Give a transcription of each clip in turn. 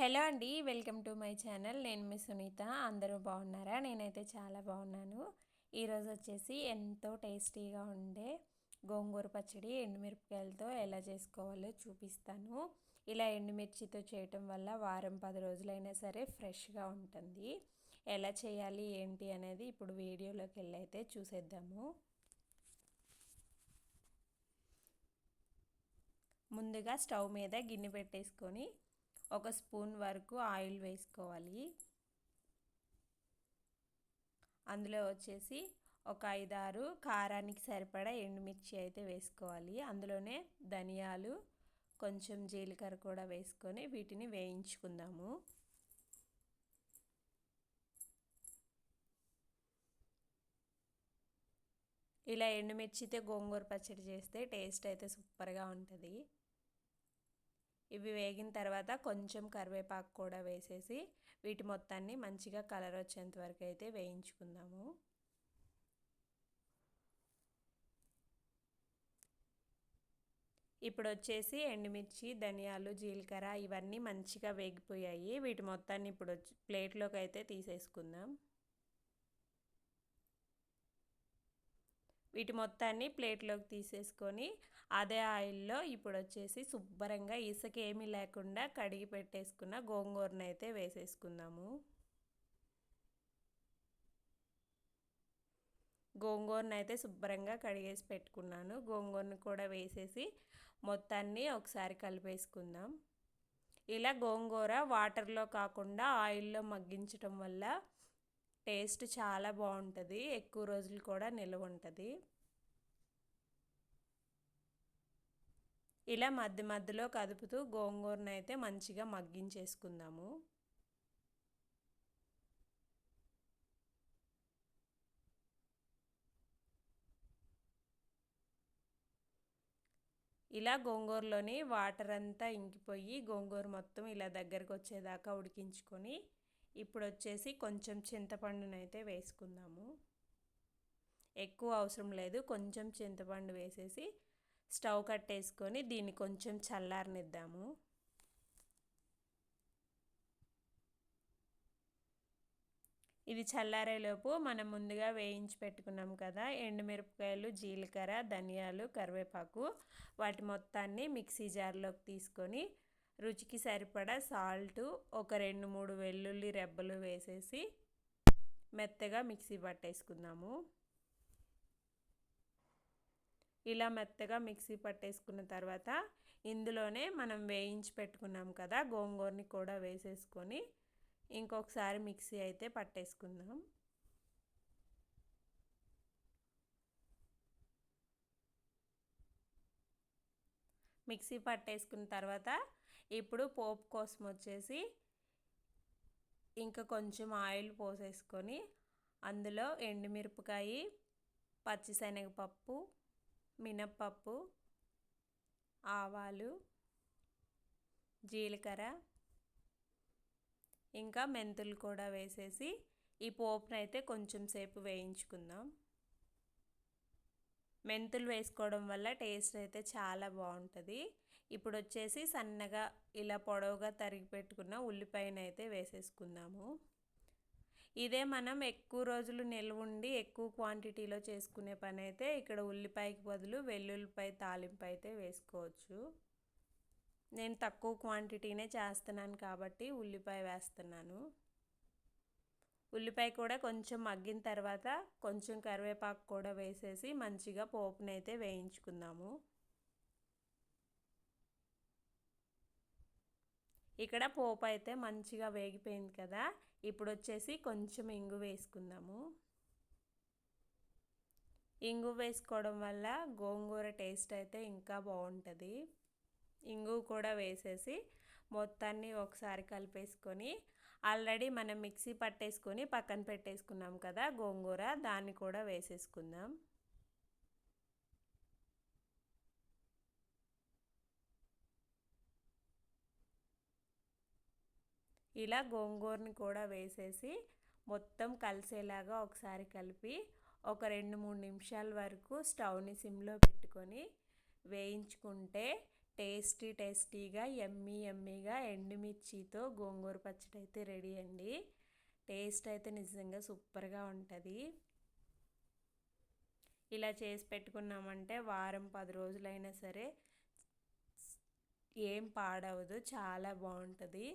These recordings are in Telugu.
హలో అండి వెల్కమ్ టు మై ఛానల్. నేను మీ సునీత. అందరూ బాగున్నారా? నేనైతే చాలా బాగున్నాను. ఈరోజు వచ్చేసి ఎంతో టేస్టీగా ఉండే గోంగూర పచ్చడి ఎండుమిరపకాయలతో ఎలా చేసుకోవాలో చూపిస్తాను. ఇలా ఎండుమిర్చితో చేయటం వల్ల వారం పది రోజులైనా సరే ఫ్రెష్గా ఉంటుంది. ఎలా చేయాలి ఏంటి అనేది ఇప్పుడు వీడియోలోకి వెళ్ళైతే చూసేద్దాము. ముందుగా స్టవ్ మీద గిన్నె పెట్టేసుకొని ఒక స్పూన్ వరకు ఆయిల్ వేసుకోవాలి. అందులో వచ్చేసి ఒక ఐదారు కారానికి సరిపడా ఎండుమిర్చి అయితే వేసుకోవాలి. అందులోనే ధనియాలు కొంచెం జీలకర్ర కూడా వేసుకొని వీటిని వేయించుకుందాము. ఇలా ఎండుమిర్చితో గోంగూర పచ్చడి చేస్తే టేస్ట్ అయితే సూపర్గా ఉంటుంది. ఇవి వేగిన తర్వాత కొంచెం కరివేపాకు కూడా వేసేసి వీటి మొత్తాన్ని మంచిగా కలర్ వచ్చేంత వరకు అయితే వేయించుకుందాము. ఇప్పుడు వచ్చేసి ఎండుమిర్చి ధనియాలు జీలకర్ర ఇవన్నీ మంచిగా వేగిపోయాయి. వీటి మొత్తాన్ని ఇప్పుడు ప్లేట్లోకి అయితే తీసేసుకుందాం. వీటి మొత్తాన్ని ప్లేట్లోకి తీసేసుకొని అదే ఆయిల్లో ఇప్పుడు వచ్చేసి శుభ్రంగా ఇసుక ఏమీ లేకుండా కడిగి పెట్టేసుకున్న గోంగూరను అయితే వేసేసుకుందాము. గోంగూరను అయితే శుభ్రంగా కడిగేసి పెట్టుకున్నాను. గోంగూరను కూడా వేసేసి మొత్తాన్ని ఒకసారి కలిపేసుకుందాం. ఇలా గోంగూర వాటర్లో కాకుండా ఆయిల్లో మగ్గించటం వల్ల టేస్ట్ చాలా బాగుంటుంది ఎక్కువ రోజులు కూడా నిల్వ ఉంటుంది. ఇలా మధ్య మధ్యలో కదుపుతూ గోంగూరను అయితే మంచిగా మగ్గించేసుకుందాము. ఇలా గోంగూరలోని వాటర్ అంతా ఇంకిపోయి గోంగూర మొత్తం ఇలా దగ్గరకు వచ్చేదాకా ఉడికించుకొని ఇప్పుడు వచ్చేసి కొంచెం చింతపండునైతే వేసుకుందాము. ఎక్కువ అవసరం లేదు కొంచెం చింతపండు వేసేసి స్టవ్ కట్టేసుకొని దీన్ని కొంచెం చల్లారనిద్దాము. ఇది చల్లారేలోపు మనం ముందుగా వేయించి పెట్టుకున్నాం కదా ఎండుమిరపకాయలు జీలకర్ర ధనియాలు కరివేపాకు వాటి మొత్తాన్ని మిక్సీ జార్లోకి తీసుకొని రుచికి సరిపడా సాల్ట్ ఒక రెండు మూడు వెల్లుల్లి రెబ్బలు వేసేసి మెత్తగా మిక్సీ పట్టేసుకుందాము. ఇలా మెత్తగా మిక్సీ పట్టేసుకున్న తర్వాత ఇందులోనే మనం వేయించి పెట్టుకున్నాం కదా గోంగూరని కూడా వేసేసుకొని ఇంకొకసారి మిక్సీ అయితే పట్టేసుకుందాం. మిక్సీ పట్టేసుకున్న తర్వాత ఇప్పుడు పోపు కోసం వచ్చేసి ఇంకా కొంచెం ఆయిల్ పోసేసుకొని అందులో ఎండుమిరపకాయ పచ్చిశనగపప్పు మినప్పప్పు ఆవాలు జీలకర్ర ఇంకా మెంతులు కూడా వేసేసి ఈ పోపునైతే కొంచెం సేపు వేయించుకుందాం. మెంతులు వేసుకోవడం వల్ల టేస్ట్ అయితే చాలా బాగుంటుంది. ఇప్పుడు వచ్చేసి సన్నగా ఇలా పొడవుగా తరిగి పెట్టుకున్న ఉల్లిపాయను అయితే వేసేసుకుందాము. ఇదే మనం ఎక్కువ రోజులు నిల్వ ఉండి ఎక్కువ క్వాంటిటీలో చేసుకునే పని అయితే ఇక్కడ ఉల్లిపాయకి బదులు వెల్లుల్లిపాయ తాలింపు అయితే వేసుకోవచ్చు. నేను తక్కువ క్వాంటిటీనే చేస్తున్నాను కాబట్టి ఉల్లిపాయ వేస్తున్నాను. ఉల్లిపాయ కూడా కొంచెం మగ్గిన తర్వాత కొంచెం కరివేపాకు కూడా వేసేసి మంచిగా పోపునైతే వేయించుకుందాము. ఇక్కడ పోపు అయితే మంచిగా వేగిపోయింది కదా ఇప్పుడు వచ్చేసి కొంచెం ఇంగు వేసుకుందాము. ఇంగు వేసుకోవడం వల్ల గోంగూర టేస్ట్ అయితే ఇంకా బాగుంటుంది. ఇంగు కూడా వేసేసి మొత్తాన్ని ఒకసారి కలిపేసుకొని ఆల్రెడీ మనం మిక్సీ పట్టేసుకొని పక్కన పెట్టేసుకున్నాం కదా గోంగూర దాన్ని కూడా వేసేసుకుందాం. ఇలా గోంగూరని కూడా వేసేసి మొత్తం కలిసేలాగా ఒకసారి కలిపి ఒక రెండు మూడు నిమిషాల వరకు స్టవ్ని సిమ్లో పెట్టుకొని వేయించుకుంటే టేస్టీ టేస్టీగా ఎమ్మీ ఎమ్మీగా ఎండుమిర్చితో గోంగూర పచ్చడి అయితే రెడీ అండి. టేస్ట్ అయితే నిజంగా సూపర్గా ఉంటుంది. ఇలా చేసి పెట్టుకున్నామంటే వారం పది రోజులైనా సరే ఏం పాడవదు చాలా బాగుంటుంది.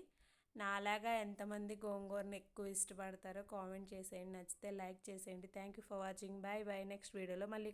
నాలాగా ఎంతమంది గోంగూరని ఎక్కువ ఇష్టపడతారో కామెంట్ చేసేయండి. నచ్చితే లైక్ చేసేయండి. Thank you for watching. Bye bye. Next వీడియోలో మళ్ళీ